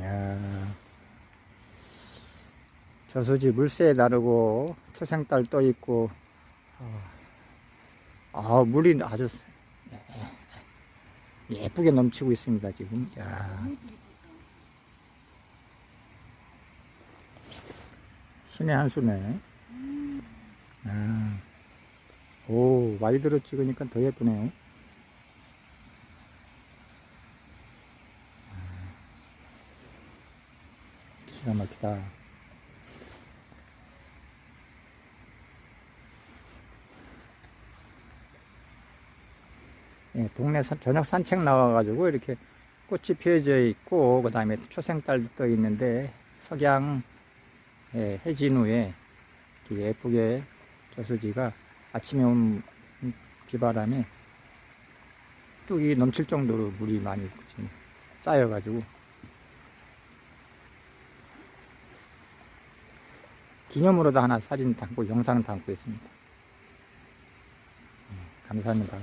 야. 저수지 물새에 나르고 초생달 떠 있고 아, 아, 물이 아주 예쁘게 넘치고 있습니다 지금 야. 신의 한 수네 아. 오 와이드로 찍으니까 더 예쁘네요 기가 막히다. 예, 동네 산- 저녁 산책 나와가지고 이렇게 꽃이 피어져 있고 그 다음에 초생달도 떠 있는데 석양 예, 해진 후에 예쁘게 저수지가 아침에 온 비바람에 뚝이 넘칠 정도로 물이 많이 쌓여가지고 기념으로도 하나 사진 담고 영상 담고 있습니다. 예, 감사합니다.